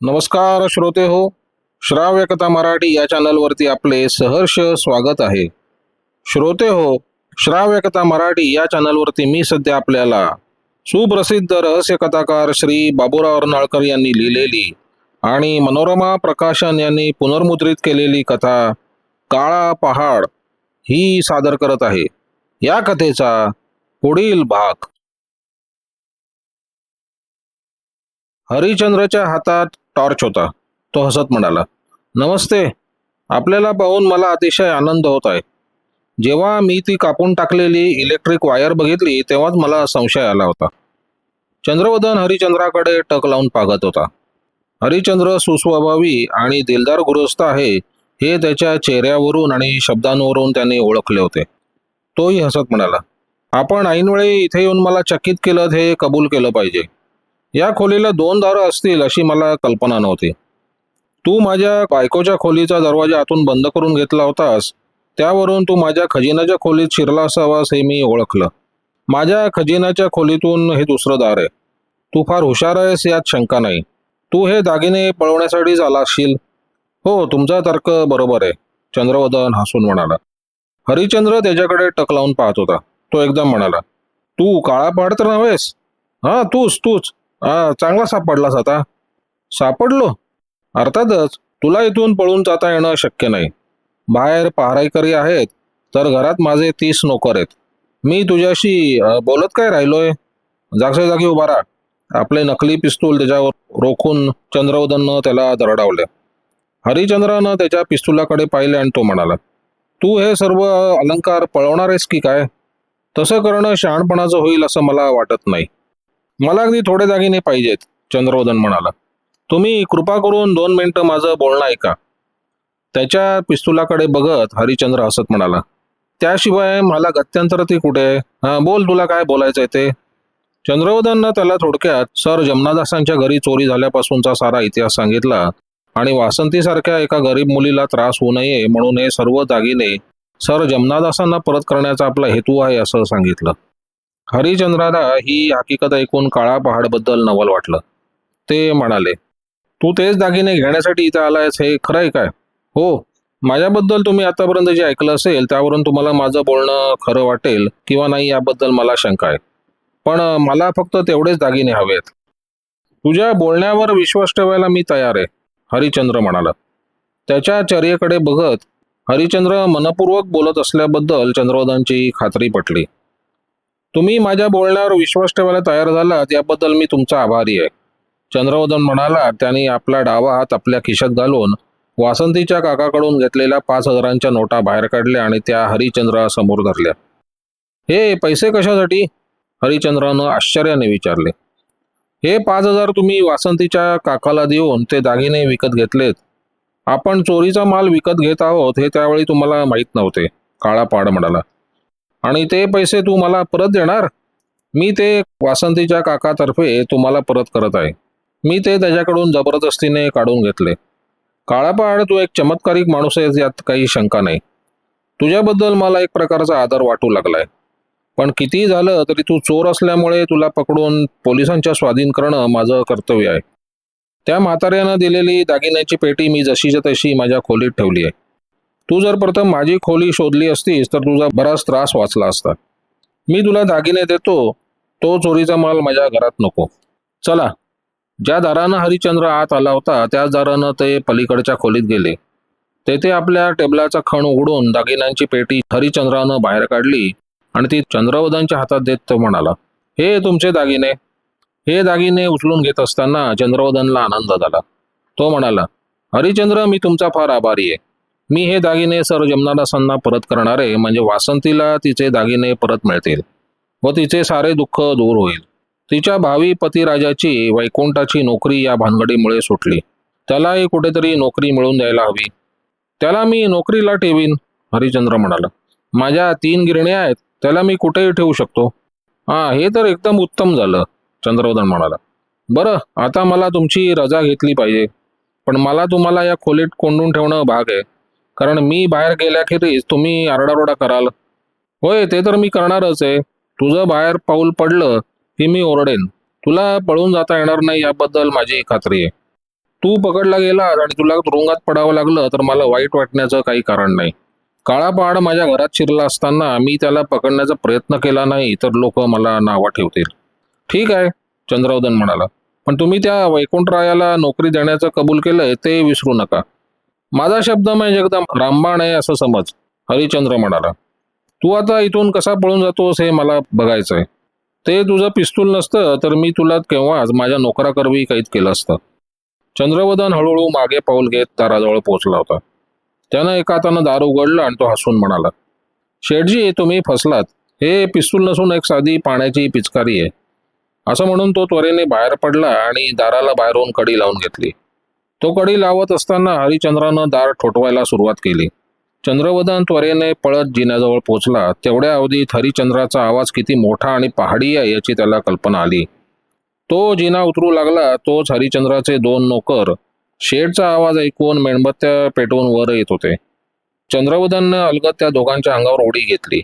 नमस्कार श्रोते हो श्राव्य कथा मराठी या चॅनलवरती आपले सहर्ष स्वागत आहे. श्रोते हो श्राव्य कथा मराठी या चॅनलवरती मी सध्या आपल्याला सुप्रसिद्ध रहस्य कथाकार श्री बाबूराव अर्नाळकर यांनी लिहिलेली आणि मनोरमा प्रकाशन यांनी पुनर्मुद्रित केलेली कथा काळा पहाड ही सादर करत आहे. या कथेचा पुढील भाग. हरिचंद्रच्या हातात टॉर्च होता. तो हसत म्हणाला नमस्ते. आपल्याला पाहून मला अतिशय आनंद होत आहे. जेव्हा मी ती कापून टाकलेली इलेक्ट्रिक वायर बघितली तेव्हाच मला संशय आला होता. चंद्रवदन हरिचंद्राकडे टक लावून पागत होता. हरिचंद्र सुस्वभावी आणि दिलदार गृहस्थ आहे हे त्याच्या चेहऱ्यावरून आणि शब्दांवरून त्याने ओळखले होते. तोही हसत म्हणाला आपण ऐनवेळी इथे येऊन मला चकित केलं हे कबूल केलं पाहिजे. या खोलीला दोन दारं असतील अशी मला कल्पना नव्हती. तू माझ्या बायकोच्या खोलीचा दरवाजा आतून बंद करून घेतला होतास. त्यावरून तू माझ्या खजिन्याच्या खोलीत शिरला असावास हे मी ओळखलं. माझ्या खजिन्याच्या खोलीतून हे दुसरं दार आहे. तू फार हुशार आहेस यात शंका नाही. तू हे दागिने पळवण्यासाठीच आला असशील. हो तुमचा तर्क बरोबर आहे चंद्रवदन हसून म्हणाला. हरिचंद्र त्याच्याकडे टक लावून पाहत होता. तो एकदम म्हणाला तू काळा पाड तर नव्हेस. हा तूच तूच. हा चांगला सापडलास आता. सापडलो? अर्थातच तुला इथून पळून जाता येणं शक्य नाही. बाहेर पहाराईकरी आहेत तर घरात माझे तीस नोकर आहेत. मी तुझ्याशी बोलत काय राहिलोय? जागच्या जागी उभा राहा. आपले नकली पिस्तूल त्याच्यावर रोखून चंद्रवदननं त्याला दरडावले. हरिचंद्रानं त्याच्या पिस्तुलाकडे पाहिले आणि तो म्हणाला तू हे सर्व अलंकार पळवणार आहेस की काय? तसं करणं शहाणपणाचं होईल असं मला वाटत नाही. मला अगदी थोडे दागिने पाहिजेत चंद्रवदन म्हणाला. तुम्ही कृपा करून दोन मिनिटं माझं बोलणं ऐका. त्याच्या पिस्तुलाकडे बघत हरिचंद्र हसत म्हणाला त्याशिवाय मला गत्यंतर ती कुठे? आहे? हा बोल तुला काय बोलायचंय ते. चंद्रवदननं त्याला थोडक्यात सर जमनादासांच्या घरी चोरी झाल्यापासूनचा सारा इतिहास सांगितला आणि वासंतीसारख्या एका गरीब मुलीला त्रास होऊ नये म्हणून हे सर्व दागिने सर जमनादासांना परत करण्याचा आपला हेतू आहे असं सांगितलं. हरिचंद्राला ही हकीकत ऐकून काळा पहाडबद्दल नवल वाटलं. ते म्हणाले तू तेच दागिने घेण्यासाठी इथं आलायस हे खरं आहे काय? हो माझ्याबद्दल तुम्ही आतापर्यंत जे ऐकलं असेल त्यावरून तुम्हाला माझं बोलणं खरं वाटेल किंवा नाही याबद्दल मला शंका आहे. पण मला फक्त तेवढेच दागिने हवेत. तुझ्या बोलण्यावर विश्वास ठेवायला मी तयार आहे हरिचंद्र म्हणाला. त्याच्या चर्येकडे बघत हरिचंद्र मनपूर्वक बोलत असल्याबद्दल चंद्रवदनची खात्री पटली. तुम्ही माझ्या बोलण्यावर विश्वास ठेवायला तयार झालात याबद्दल मी तुमचा आभारी आहे. चंद्रवदन म्हणाला त्यांनी आपला डावा हात आपल्या खिशात घालून वासंतीच्या काकाकडून घेतलेल्या पाच हजारांच्या नोटा बाहेर काढल्या आणि त्या हरिचंद्रासमोर धरल्या. हे पैसे कशासाठी? हरिचंद्रानं आश्चर्याने विचारले. हे पाच हजार तुम्ही वासंतीच्या काकाला देऊन ते दागिने विकत घेतलेत. आपण चोरीचा माल विकत घेत आहोत हे त्यावेळी तुम्हाला माहीत नव्हते काळा पाड म्हणाला. आणि ते पैसे तू मला परत देणार? मी ते वासंतीच्या काकातर्फे तुम्हाला परत करत आहे. मी ते त्याच्याकडून जबरदस्तीने काढून घेतले. काळापाड तू एक चमत्कारिक माणूस आहेस यात काही शंका नाही. तुझ्याबद्दल मला एक प्रकारचा आदर वाटू लागलाय. पण कितीही झालं तरी तू चोर असल्यामुळे तुला पकडून पोलिसांच्या स्वाधीन करणं माझं कर्तव्य आहे. त्या म्हाताऱ्यानं दिलेली दागिन्याची पेटी मी जशीच्या तशी माझ्या खोलीत ठेवली आहे. तू जर प्रथम माझी खोली शोधली असतीस तर तुझा बराच त्रास वाचला असता. मी तुला दागिने देतो तो चोरीचा माल माझ्या घरात नको. चला. ज्या दारानं हरिचंद्र आत आला होता त्याच दारानं ते पलीकडच्या खोलीत गेले. तेथे आपल्या टेबलाचा खण उघडून दागिन्यांची पेटी हरिचंद्रानं बाहेर काढली आणि ती चंद्रवदनच्या हातात देत तो म्हणाला हे तुमचे दागिने. हे दागिने उचलून घेत असताना चंद्रवदनला आनंद झाला. तो म्हणाला हरिचंद्र मी तुमचा फार आभारी आहे. मी हे दागिने सर जमनादासांना परत करणारे म्हणजे वासंतीला तिचे दागिने परत मिळतील व तिचे सारे दुःख दूर होईल. तिच्या भावी पतिराजाची वैकुंठाची नोकरी या भानगडीमुळे सुटली. त्यालाही कुठेतरी नोकरी मिळवून द्यायला हवी. त्याला मी नोकरीला ठेवीन हरिचंद्र म्हणाला. माझ्या तीन गिरण्या आहेत त्याला मी कुठेही ठेवू शकतो. हा हे तर एकदम उत्तम झालं चंद्रवदन म्हणाला. बरं आता मला तुमची रजा घेतली पाहिजे. पण मला तुम्हाला या खोलीत कोंडून ठेवणं भाग आहे. कारण मी बाहेर गेल्याखेरीज तुम्ही आरडाओरडा कराल. होय ते तर मी करणारच आहे. तुझं बाहेर पाऊल पडलं की मी ओरडेन. तुला पळून जाता येणार नाही याबद्दल माझी खात्री आहे. तू पकडला गेलास आणि तुला तुरुंगात पडावं लागलं तर मला वाईट वाटण्याचं काही कारण नाही. काळा पहाड माझ्या घरात शिरला असताना मी त्याला पकडण्याचा प्रयत्न केला नाही तर लोक मला नावं ठेवतील. ठीक आहे चंद्रवदन म्हणाला. पण तुम्ही त्या वैकुंठरायाला नोकरी देण्याचं कबूल केलंय ते विसरू नका. माझा शब्द म्हणजे एकदम रामबाण आहे असं समज. हरिचंद्र म्हणाला तू आता इथून कसा पळून जातोस हे मला बघायचं आहे ते तुझं पिस्तूल नसतं तर मी तुला केव्हाच माझ्या नोकराकरवी कैद केलं असतं. चंद्रवदन हळूहळू मागे पाऊल घेत दाराजवळ पोहोचला होता. त्यानं एका हातानं दार उघडलं आणि तो हसून म्हणाला शेठजी तुम्ही फसलात. हे पिस्तूल नसून एक साधी पाण्याची पिचकारी आहे. असं म्हणून तो त्वरेने बाहेर पडला आणि दाराला बाहेरून कडी लावून घेतली. तो कडी लावत असताना हरिचंद्रानं दार ठोठवायला सुरुवात केली. चंद्रवदन त्वरेने पळत जिन्याजवळ पोचला. तेवढ्या अवधीत हरिचंद्राचा आवाज किती मोठा आणि पहाडी आहे याची त्याला कल्पना आली. तो जिना उतरू लागला तोच हरिचंद्राचे दोन नोकर. शेडचा आवाज ऐकून मेणबत्त्या पेटवून वर येत होते. चंद्रवदननं अलगत त्या दोघांच्या अंगावर उडी घेतली.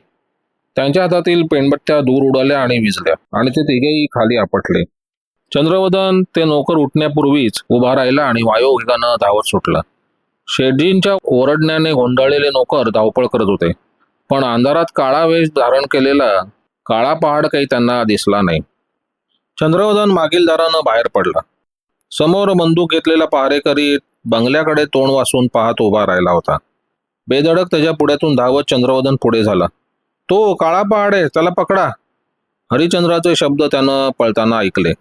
त्यांच्या हातातील पेणबत्त्या दूर उडाल्या आणि विजल्या आणि ते तिघेही खाली आपटले. चंद्रवदन ते नोकर उठण्यापूर्वीच उभा राहिला आणि वायोवेगानं धावत सुटला. शेडजींच्या ओरडण्याने गोंधळलेले नोकर धावपळ करत होते. पण अंधारात काळा वेश धारण केलेला काळा पहाड काही त्यांना दिसला नाही. चंद्रवदन मागील दारानं बाहेर पडला. समोर बंदूक घेतलेला पहारेकरी बंगल्याकडे तोंड वासून पाहत उभा राहिला होता. बेधडक त्याच्या पुढ्यातून धावत चंद्रवदन पुढे झाला. तो काळा पहाड आहे त्याला पकडा. हरिचंद्राचे शब्द त्यानं पळताना ऐकले.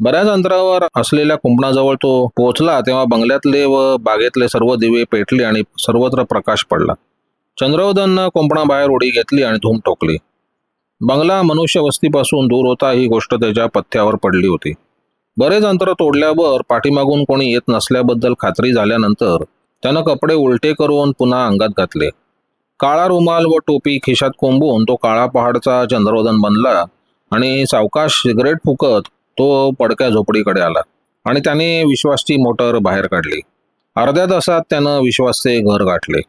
बऱ्याच अंतरावर असलेल्या कुंपणाजवळ तो पोहोचला तेव्हा बंगल्यातले व बागेतले सर्व दिवे पेटले आणि सर्वत्र प्रकाश पडला. चंद्रवदननं कुंपणाबाहेर उडी घेतली आणि धूम ठोकली. बंगला मनुष्य वस्तीपासून दूर होता ही गोष्ट त्याच्या पथ्यावर पडली होती. बरेच अंतर तोडल्यावर पाठीमागून कोणी येत नसल्याबद्दल खात्री झाल्यानंतर त्यानं कपडे उलटे करून पुन्हा अंगात घातले. काळा रुमाल व टोपी खिशात कोंबून तो काळा पहाडचा चंद्रवदन बनला आणि सावकाश सिगरेट फुकत तो पडक्या झोपडीकडे आला आणि त्याने विश्वासची मोटर बाहेर काढली. अर्ध्या तासात त्यानं विश्वासचे घर गाठले.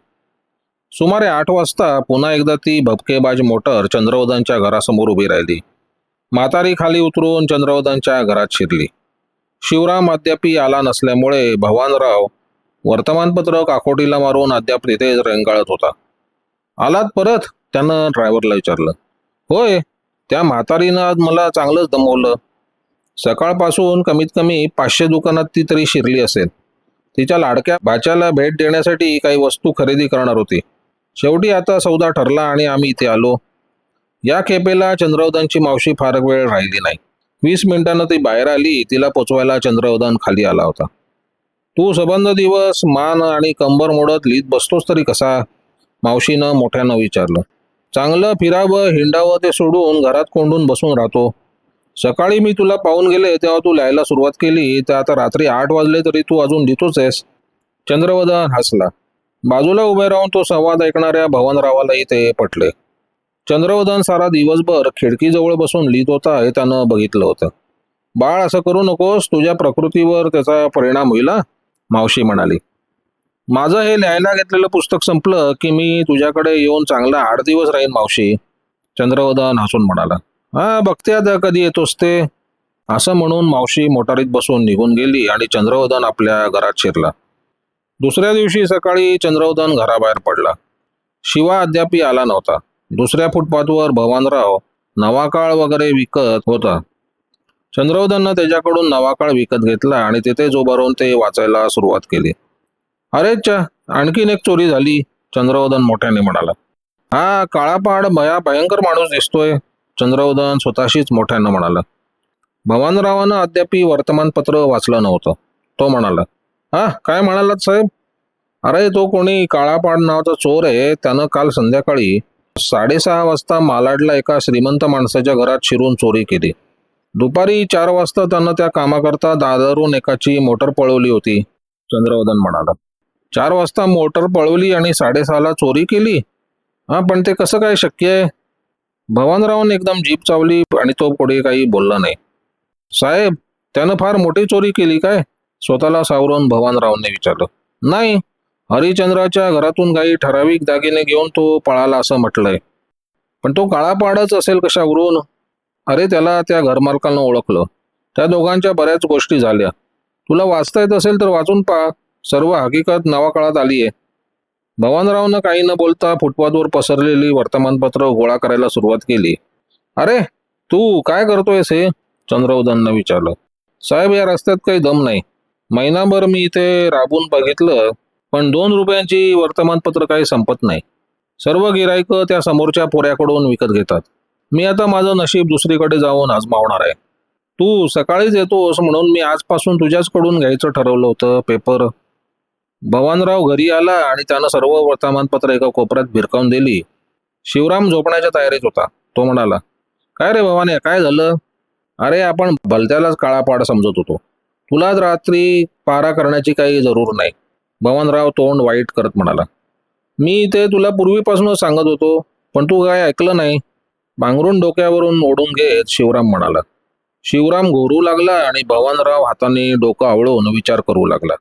सुमारे आठ वाजता पुन्हा एकदा ती भपकेबाज मोटर चंद्रवदनच्या घरासमोर उभी राहिली. म्हातारी खाली उतरून चंद्रवदनच्या घरात शिरली. शिवराम अद्यापी आला नसल्यामुळे भवानराव वर्तमानपत्र काकोटीला मारून अद्याप तिथेच रेंगाळत होता. आलात परत? त्यानं ड्रायव्हरला विचारलं. होय त्या म्हातारीनं आज मला चांगलंच दमवलं. सकाळपासून कमीत कमी पाचशे दुकानात ती तरी शिरली असेल. तिच्या लाडक्या भाच्याला भेट देण्यासाठी काही वस्तू खरेदी करणार होती. शेवटी आता सौदा ठरला आणि आम्ही इथे आलो. या खेपेला चंद्रवदनची मावशी फार वेळ राहिली नाही. वीस मिनिटांनं ती बाहेर आली तिला पोचवायला चंद्रवदन खाली आला होता. तू सबंध दिवस मान आणि कंबर मोडत लिहित बसतोस तरी कसा? मावशीनं मोठ्यानं विचारलं. चांगलं फिरावं हिंडावं ते सोडून घरात कोंडून बसून राहतो. सकाळी मी तुला पाहून गेले तेव्हा तू लिहायला सुरुवात केली तर आता रात्री आठ वाजले तरी तू अजून लिहितोच आहेस. चंद्रवदन हसला. बाजूला उभे राहून तो संवाद ऐकणाऱ्या भवनरावालाही ते पटले. चंद्रवदन सारा दिवसभर खिडकीजवळ बसून लिहित होता हे त्यानं बघितलं होतं. बाळ असं करू नकोस तुझ्या प्रकृतीवर त्याचा परिणाम होईल मावशी म्हणाली. माझं हे लिहायला घेतलेलं पुस्तक संपलं की मी तुझ्याकडे येऊन चांगला आठ दिवस राहीन मावशी चंद्रवदन हसून म्हणाला. हा बघते आता कधी येतोस ते. असं म्हणून मावशी मोटारीत बसून निघून गेली आणि चंद्रवदन आपल्या घरात शिरला. दुसऱ्या दिवशी सकाळी चंद्रवदन घराबाहेर पडला. शिवा अद्यापी आला नव्हता. दुसऱ्या फुटपाथवर भवानराव नवाकाळ वगैरे विकत होता. चंद्रवदननं त्याच्याकडून नवाकाळ विकत घेतला आणि तिथे उभं राहून ते वाचायला सुरुवात केली. अरेच्या आणखीन एक चोरी झाली चंद्रवदन मोठ्याने म्हणाला. हा काळा पहाड भया भयंकर माणूस दिसतोय. चंद्रवदन स्वतःशीच मोठ्यानं म्हणाला भवानरावानं अद्यापी वर्तमानपत्र वाचलं नव्हतं. तो म्हणाला हा काय म्हणालात साहेब? अरे तो कोणी काळापाड नावाचा चोर आहे. त्यानं काल संध्याकाळी साडेसहा वाजता मालाडला एका श्रीमंत माणसाच्या घरात शिरून चोरी केली. दुपारी चार वाजता त्यानं त्या कामाकरता दादरून एकाची मोटर पळवली होती. चंद्रवदन म्हणाला चार वाजता मोटर पळवली आणि साडेसहाला चोरी केली? हा पण ते कसं काय शक्य आहे? भवानरावने एकदम जीप चावली आणि तो पुढे काही बोलला नाही. साहेब त्यानं फार मोठी चोरी केली काय? स्वतःला सावरून भवानरावने विचारलं. नाही हरिचंद्राच्या घरातून काही ठराविक दागिने घेऊन तो पळाला असं म्हटलंय. पण तो काळापाडच असेल कशावरून? अरे त्याला त्या घरमालकानं ओळखलं. त्या दोघांच्या बऱ्याच गोष्टी झाल्या. तुला वाचता येत असेल तर वाचून पहा. सर्व हकीकत नवाकाळात आली आहे भवानरावनं काही न बोलता फुटपाथवर पसरलेली वर्तमानपत्र गोळा करायला सुरुवात केली. अरे तू काय करतोयस हे? चंद्रवदननं विचारलं. साहेब या रस्त्यात काही दम नाही. महिनाभर मी इथे राबून बघितलं पण दोन रुपयांची वर्तमानपत्र काही संपत नाही. सर्व गिरायक त्या समोरच्या पोऱ्याकडून विकत घेतात. मी आता माझं नशीब दुसरीकडे जाऊन आजमावणार आहे. तू सकाळीच येतोस म्हणून मी आजपासून तुझ्याचकडून घ्यायचं ठरवलं होतं पेपर. भवानराव घरी आला आणि त्यानं सर्व वर्तमानपत्र एका कोपऱ्यात भिरकावून दिली. शिवराम झोपण्याच्या तयारीत होता. तो म्हणाला काय रे भवाने काय झालं? अरे आपण भलत्यालाच काळापाड समजत होतो. तुलाच रात्री पारा करण्याची काही जरूर नाही. भवानराव तोंड वाईट करत म्हणाला मी ते तुला पूर्वीपासूनच सांगत होतो पण तू काय ऐकलं नाही. बांगरून डोक्यावरून ओढून घेत शिवराम म्हणाला शिवराम घोरू लागला आणि भवानराव हाताने डोकं आवळून विचार करू लागला.